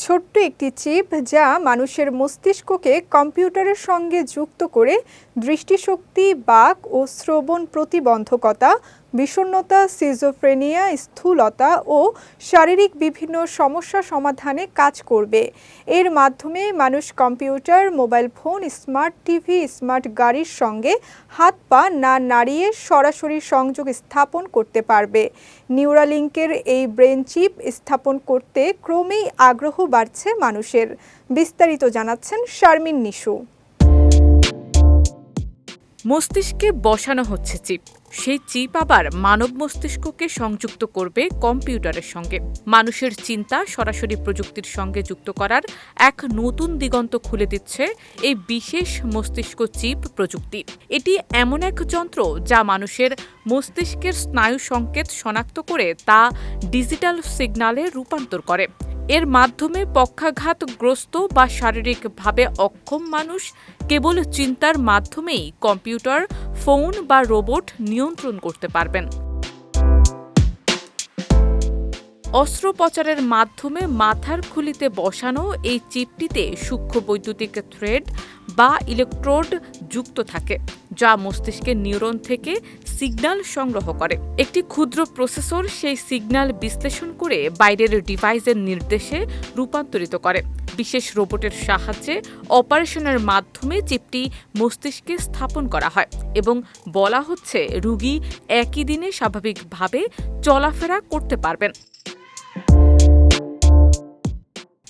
ছোট্ট একটি চিপ যা মানুষের মস্তিষ্ককে কম্পিউটারের সঙ্গে যুক্ত করে দৃষ্টিশক্তি, বাক ও শ্রবণ প্রতিবন্ধকতা বিষণ্ণতা সিজোফ্রেনিয়া স্থূলতা ও শারীরিক বিভিন্ন সমস্যা সমাধানে কাজ করবে। এর মাধ্যমে মানুষ computer, mobile phone, smart TV, smart গাড়ির সঙ্গে হাত পা না নাড়িয়ে সরাসরি সংযোগ স্থাপন করতে পারবে। নিউরালিঙ্কের এই ব্রেন চিপ স্থাপন করতে ক্রমেই আগ্রহ বাড়ছে মানুষের। বিস্তারিত জানাচ্ছেন শারমিন নিশু। মস্তিষ্কে বসানো হচ্ছে চিপ। সেই চিপ আবার মানব মস্তিষ্ককে সংযুক্ত করবে কম্পিউটারের সঙ্গে। মানুষের চিন্তা সরাসরি প্রযুক্তির সঙ্গে যুক্ত করার এক নতুন দিগন্ত খুলে দিচ্ছে এই বিশেষ মস্তিষ্ক চিপ প্রযুক্তি। এটি এমন এক যন্ত্র যা মানুষের মস্তিষ্কের স্নায়ু সংকেত শনাক্ত করে তা ডিজিটাল সিগনালে রূপান্তর করে। এর মাধ্যমে পক্ষাঘাতগ্রস্ত বা শারীরিকভাবে অক্ষম মানুষ কেবল চিন্তার মাধ্যমেই কম্পিউটার, ফোন বা রোবট নিয়ন্ত্রণ করতে পারবেন। অস্ত্রোপচারের মাধ্যমে মাথার খুলিতে বসানো এই চিপটিতে সূক্ষ্ম বৈদ্যুতিক থ্রেড বা ইলেকট্রোড যুক্ত থাকে, যা মস্তিষ্কের নিউরন থেকে সিগন্যাল সংগ্রহ করে। একটি ক্ষুদ্র প্রসেসর সেই সিগন্যাল বিশ্লেষণ করে বাইরের ডিভাইসের নির্দেশে রূপান্তরিত করে। বিশেষ রোবটের সাহায্যে অপারেশনের মাধ্যমে চিপটি মস্তিষ্কে স্থাপন করা হয় এবং বলা হচ্ছে রোগী একই দিনে স্বাভাবিকভাবে চলাফেরা করতে পারবেন।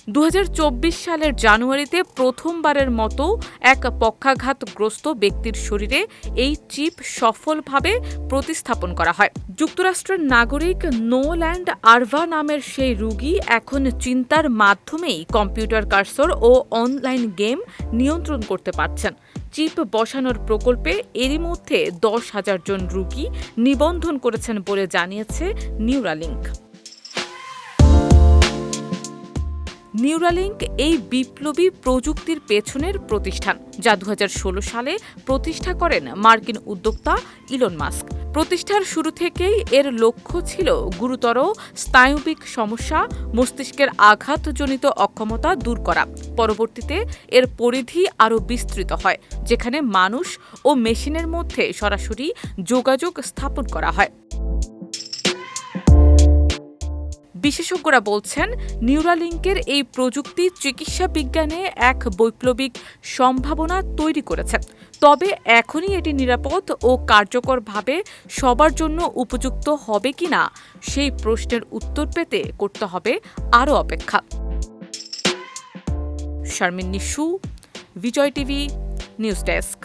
দু হাজার চব্বিশ সালের জানুয়ারিতে প্রথমবারের মতো এক পক্ষাঘাতগ্রস্ত ব্যক্তির শরীরে এই চিপ সফলভাবে প্রতিস্থাপন করা হয়। যুক্তরাষ্ট্রের নাগরিক নোল্যান্ড আরভা নামের সেই রুগী এখন চিন্তার মাধ্যমেই কম্পিউটার কার্সর ও অনলাইন গেম নিয়ন্ত্রণ করতে পারছেন। চিপ বসানোর প্রকল্পে এরই মধ্যে দশ হাজার জন রুগী নিবন্ধন করেছেন বলে জানিয়েছে নিউরালিঙ্ক নিউরালিঙ্ক এই বিপ্লবী প্রযুক্তির পেছনের প্রতিষ্ঠান, যা দু হাজার ষোলো সালে প্রতিষ্ঠা করেন মার্কিন উদ্যোক্তা ইলন মাস্ক। প্রতিষ্ঠার শুরু থেকেই এর লক্ষ্য ছিল গুরুতর স্নায়ুবিক সমস্যা, মস্তিষ্কের আঘাতজনিত অক্ষমতা দূর করা। পরবর্তীতে এর পরিধি আরও বিস্তৃত হয়, যেখানে মানুষ ও মেশিনের মধ্যে সরাসরি যোগাযোগ স্থাপন করা হয়। বিশেষজ্ঞরা বলছেন নিউরালিঙ্কের এই প্রযুক্তি চিকিৎসা বিজ্ঞানে এক বৈপ্লবিক সম্ভাবনা তৈরি করেছে। তবে এখনই এটি নিরাপদ ও কার্যকরভাবে সবার জন্য উপযুক্ত হবে কিনা, সেই প্রশ্নের উত্তর পেতে করতে হবে আরও অপেক্ষা। Sharmin Nishu, Bijoy TV, news desk.